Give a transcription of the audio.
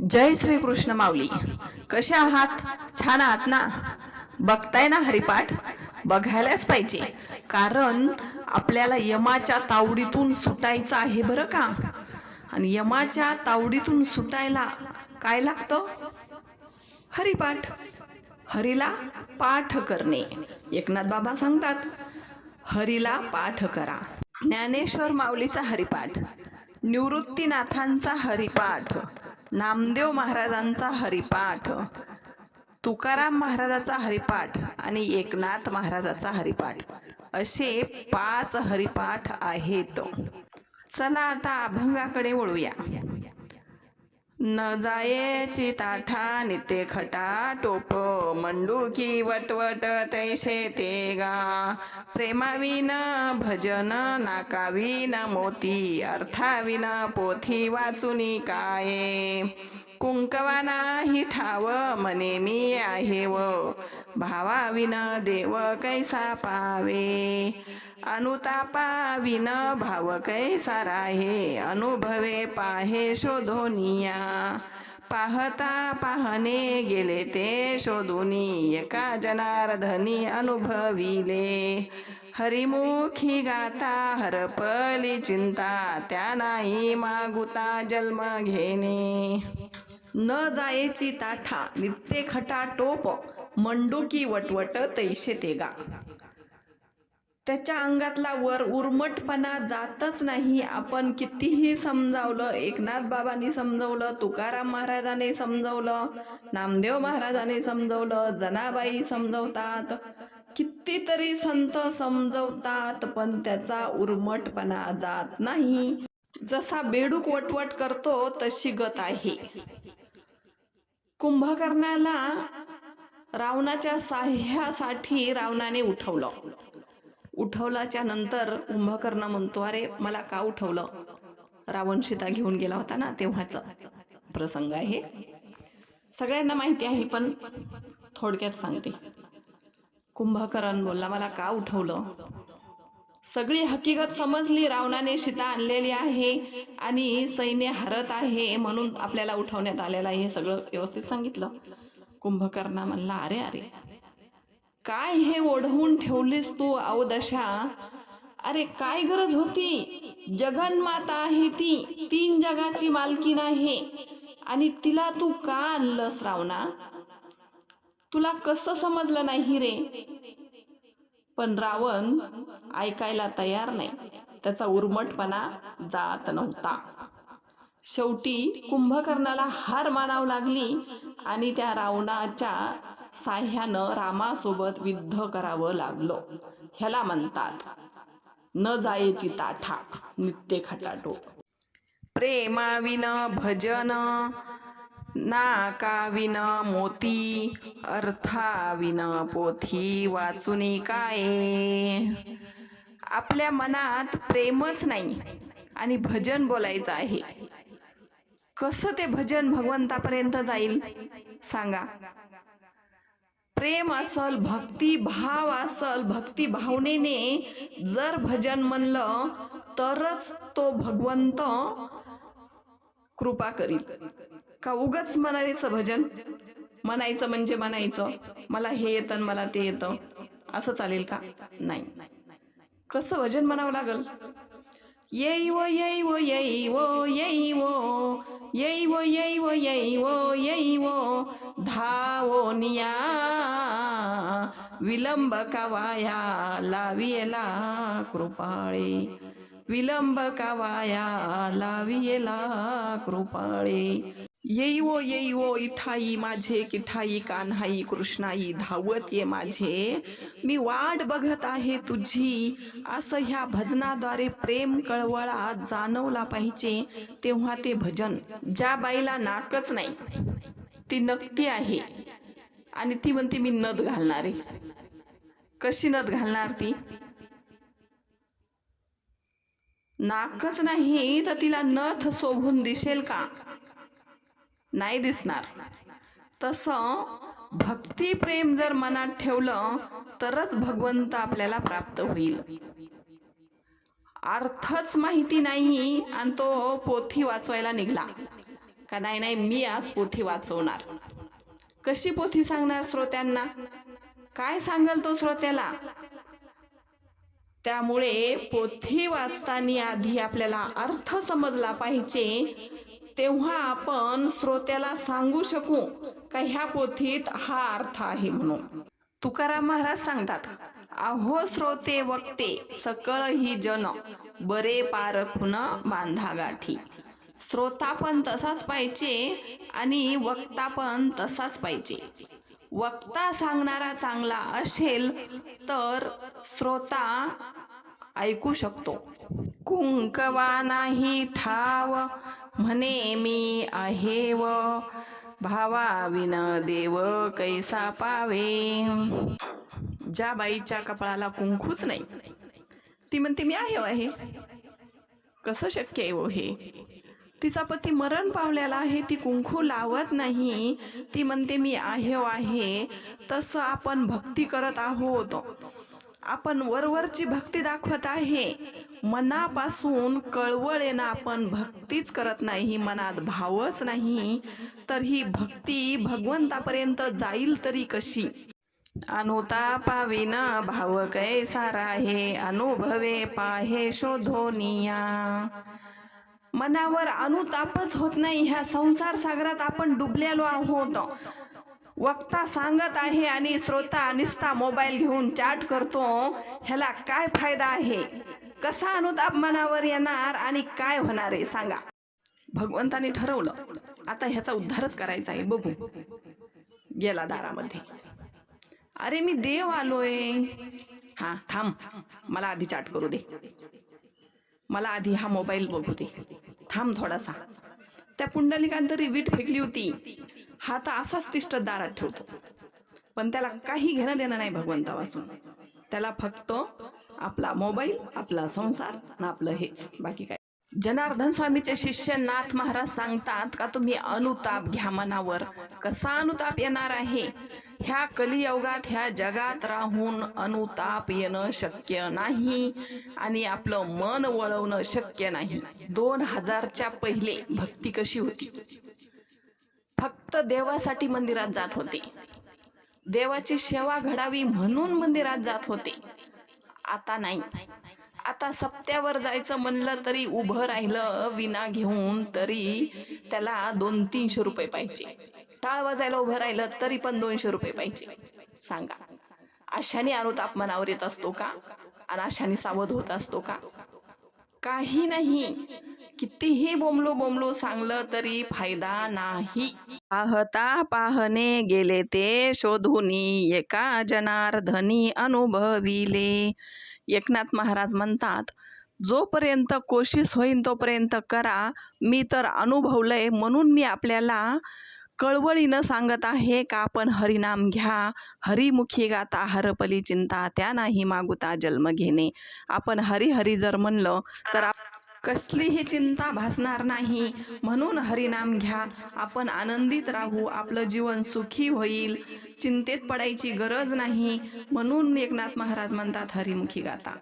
जय श्री कृष्ण माऊली. कसे आहात? छान आहात ना? बघताय ना हरिपाठ? बघायलाच पाहिजे. कारण आपल्याला यमाच्या तावडीतून सुटायचं आहे बरं का? आणि यमाच्या तावडीतून सुटायला काय लागतं? हरिपाठ. हरीला पाठ करणे. एकनाथ बाबा सांगतात हरीला पाठ करा. ज्ञानेश्वर माऊलीचा हरिपाठ. निवृत्तीनाथांचा हरिपाठ. नामदेव महाराजांचा हरिपाठ तुकाराम महाराजाचा हरिपाठ आणि एकनाथ महाराजाचा हरिपाठ. असे पाच हरिपाठ आहेत. चला आता अभंगाकडे वळूया. न जायेची ताठा निते खटा टोप मंडुकी वटवट तैसे ते गा प्रेमाविन भजन नाकाविन मोती अर्थाविन पोथी वाचुनी काये। कुंकवाना नाही ठाव मने मी आहे व भावाविन देव कैसा पावे। अनुतापा विन भाव कैसा राहे अनुभवे पाहे शोधोनिया। पाहता पाहणे गेले ते शोधुनी एका जनार्दनी अनुभविले। हरिमुखी गाता हरपली चिंता त्या नाही मागुता जन्म घेणे। न जायची ताठा नित्य खटा टोप मंडुकी वटवट तैसे ते गा त्याच्या अंगातला वर उर्मटपणा जातच नाही. आपण कितीही समजावलं एकनाथ बाबांनी समजवलं तुकाराम महाराजाने समजवलं नामदेव महाराजाने समजवलं जनाबाई समजवतात कितीतरी संत समजवतात पण त्याचा उर्मटपणा जात नाही. जसा बेडूक वटवट करतो तशी गत आहे. कुंभकर्णाला रावणाच्या साह्यासाठी रावणाने उठवलं. उठवल्याच्या नंतर कुंभकर्ण म्हणतो अरे मला का उठवलं? रावण सीता घेऊन गेला होता ना तेव्हाच. प्रसंग आहे. सगळ्यांना माहिती आहे पण थोडक्यात सांगते. कुंभकर्ण बोलला मला का उठवलं? सगळी हकीकत समजली. रावणाने सीता आणलेली आहे आणि सैन्य हरत आहे म्हणून आपल्याला उठवण्यात आलेलं आहे हे सगळं व्यवस्थित सांगितलं. कुंभकर्णा म्हणला अरे अरे काय हे ओढवून ठेवलीस तू अवदशा अरे काय गरज होती? जगन्माता आहे ती तीन जगाची मालकी नाही. आणि तिला तू का आणलंस रावणा? तुला कसं समजलं नाही रे? पण रावण ऐकायला तयार नाही. त्याचा उर्मटपणा जात नव्हता. शेवटी कुंभकर्णाला हार मानावं लागली आणि त्या रावणाच्या साह्यानं रामासोबत युद्ध करावं लागलं. ह्याला म्हणतात न जायची ताठा नित्य खटाटो प्रेमाविन भजन नाकाविन मोती अर्थाविन पोथी वाचुनी काय? आपल्या मनात प्रेमच नाही आणि भजन बोलायचं आहे. कसं ते भजन भगवंतापर्यंत जाईल? सांगा. प्रेम असल भक्ती भाव असल भक्ती भावनेने जर भजन म्हणलं तरच तो भगवंत कृपा करील. का उगच म्हणायचं भजन? म्हणायचं म्हणजे म्हणायचं. मला हे येतं मला ते येतं. असं चालेल का? नाही. कसं भजन म्हणावं लागल? येई व येई व येई व येई व येई व येई व येई व येई वो धावोनिया विलंब कावाया लावियला कृपाळे. विलंब कावाया लावियला कृपाळे. येई वो येई इठाई माझे किठाई कान्हाई कृष्णाई धावत ये माझे. मी वाट बघत आहे तुझी. असं ह्या भजनाद्वारे प्रेम कळवळा जाणवला पाहिजे तेव्हा ते भजन ज्या बाईला नाकच नाही ती नक्की आहे. आणि ती म्हणते मी नथ घालणार. आहे कशी नथ घालणार ती? नाकच नाही तर तिला नथ शोभून दिसेल का? नाही दिसणार. तसं भक्ती प्रेम जर मनात ठेवलं तरच भगवंत आपल्याला प्राप्त होईल. अर्थच माहिती नाही आणि तो पोथी वाचवायला निघला. का नाही नाही मी आज पोथी वाचवणार. कशी पोथी सांगणार श्रोत्यांना? काय सांगल तो श्रोत्याला? त्यामुळे पोथी वाचताना आधी आपल्याला अर्थ समजला पाहिजे तेव्हा आपण श्रोत्याला सांगू शकू का ह्या पोथीत हा अर्थ आहे म्हणून. तुकाराम महाराज सांगतात अहो श्रोते वक्ते सकळ ही जन बरे पारखुन बांधा गाठी श्रोता पण तसाच पाहिजे आणि वक्ता पण तसाच पाहिजे. वक्ता सांगणारा चांगला असेल तर श्रोता ऐकू शकतो. कुंकवा नाही ठाव म्हणे मी आहे व भावाविन देव कैसा पावे? ज्या बाईच्या कपाळाला कुंकूच नाही ती म्हणते मी आहे आहे. कसं शक्य आहे हो हे? तिचा पती मरण पावलेला आहे ती कुंकू लावत नाही. ती म्हणते मी आहे आहे. तसं आपण भक्ती करत आहोत. आपण वरवरची भक्ती दाखवत आहे. मनापासून कळवळेनं आपण भक्तीच करत नाही. मनात भावच नाही. तर ही भक्ती भगवंतापर्यंत जाईल तरी कशी? अनुता अनुतापाविन भाव कैसारा हे अनुभवे पाहे शोधोनिया मनावर अनुतापच होत नाही. ह्या संसार सागरात आपण डुबलेलो आहोत. वक्ता सांगत आहे आणि श्रोता निस्ता मोबाईल घेऊन चॅट करतो. ह्याला काय फायदा आहे? कसा अनुताप मनावर येणार आणि काय होणार आहे सांगा. भगवंताने ठरवलं. आता ह्याचा उद्धारच करायचा आहे. बघू. गेला दारामध्ये. अरे मी देव आलोय. हा थांब. मला आधी चाट करू दे. मला आधी हा मोबाईल बघू दे. थांब थोडासा. त्या पुंडलिकांत तरी वीट फेकली होती. हा तर असाच तिष्ट दारात ठेवतो. पण त्याला काही घेणं देणं नाही भगवंतापासून. त्याला फक्त आपला मोबाईल आपला संसार आणि आपलं हेच. बाकी काय जनार्दन स्वामीचे शिष्य नाथ महाराज सांगतात का तुम्ही अनुताप घ्या मनावर. कसा अनुताप येणार आहे? ह्या कलियुगात ह्या जगात राहून अनुताप येणं शक्य नाही आणि आपलं मन वळवणं शक्य नाही. दोन हजारच्या पहिले भक्ती कशी होती? फक्त देवासाठी मंदिरात जात होते. देवाची सेवा घडावी म्हणून मंदिरात जात होते. आता नाही. आता सप्त्यावर जायचं म्हणलं तरी उभं राहिलं विना घेऊन तरी त्याला दोन तीनशे रुपये पाहिजे. टाळ वाजायला उभं राहिलं तरी पण दोनशे रुपये पाहिजे. सांगा. अशाने अनुताप मनावर येत असतो का? आणि अशाने सावध होत असतो का? काही नाही. कितीही बोमलो बोमलो सांगलं तरी फायदा नाही. पाहता पाहणे गेले ते शोधुनी एका जनार्धनी अनुभविले. एकनाथ महाराज म्हणतात जोपर्यंत कोशिश होईन तोपर्यंत करा. मी तर अनुभवलंय म्हणून मी आपल्याला कळवळीनं सांगत आहे का आपण हरिनाम घ्या. हरिमुखी गाता हरपली चिंता त्या नाही मागुता जन्म घेणे. आपण हरी हरी जर म्हणलं तर आप- कसलीही चिंता भासणार नाही. म्हणून हरिनाम घ्या. आपण आनंदित राहू. आपलं जीवन सुखी होईल. चिंतेत पडायची गरज नाही. म्हणून एकनाथ महाराज म्हणतात हरिमुखी गाता